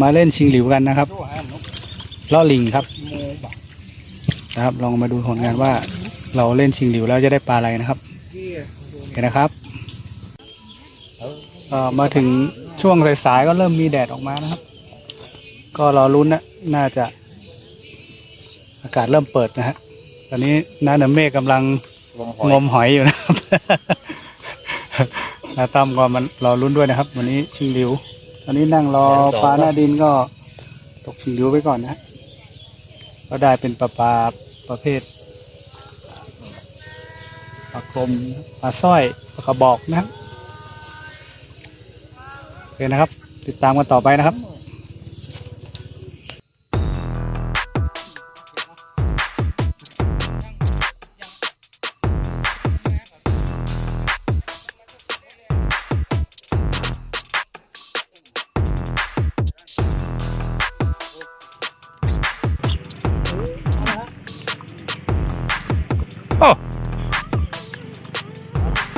มาเล่นชิงหลิวกันนะครับล่อลิงครับนะครับ ลองมาดูผลงานว่า เราเล่นชิงหลิวแล้วจะได้ปลาอะไรนะครับโอเคนะครับเอ่อมาถึงช่วงสายๆก็เริ่มมีแดดออกมานะครับ ก็รอรุ้นนะน่าจะ อากาศเริ่มเปิดนะฮะตอนนี้น้าเหนือเมฆกำลังงมหอยงมหอยอยู่นะครับนาตั้มก็มันรอลุ้นด้วยนะครับ วันนี้ชิงหลิว ตอนนี้นั่งรอปลาหน้าดินก็ตกชิงหลิวไปก่อนนะฮะก็ได้เป็นปลาปลาประเภทปลากรมปลาสร้อยปลากระบอกนะครับโอเคนะครับ ติดตามกันต่อไปนะครับ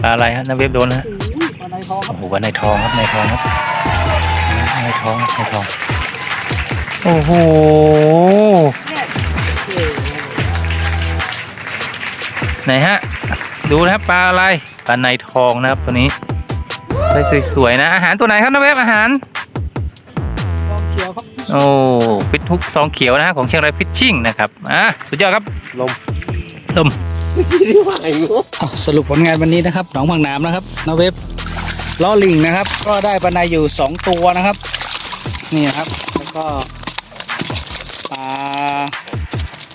ปลาอะไรฮะน้ำเว็บโดนนะฮะปลาในท้องครัโอ้บโหปลาในทองครับในทองครับในทองครับในทอง โอ้โห ไหนฮะ ดูนะครับปลาอะไรปลาในทองนะครับตัวนี้ไซส์สวยๆนะ อาหารตัวไหนครับน้ำเว็บอาหารฟองเขียวครับโอ้ฟิตทุกซองเขียวนะฮะของเชียงรายฟิชชิ่งนะครับ อะ สุดยอดครับ ลม ลม อ้าสรุปผลงานวันนี้นะครับหนองพังน้ำนะครับนาเว็บล้อลิงนะครับ ก็ได้ปลาในอยู่สองตัวนะครับ นี่ครับแล้วก็ปลา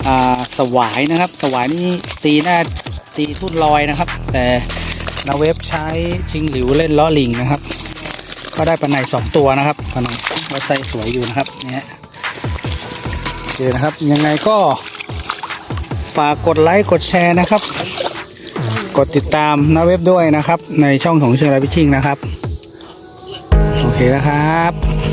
อ่าสวายนะครับ สวายนี่ตีหน้าตีทุ่นลอยนะครับ แต่นาเว็บใช้ชิงหลิวเล่นล้อลิงนะครับ ก็ได้ปลาในสองตัวนะครับปลาในก็ใส่สวยอยู่นะครับเนี่ยโอเคนะครับยังไงก็ ฝากกดไลค์กดแชร์นะครับ กดติดตามหน้าเว็บด้วยนะครับ ในช่องของเชียงรายพิชชิงนะครับ โอเคนะครับ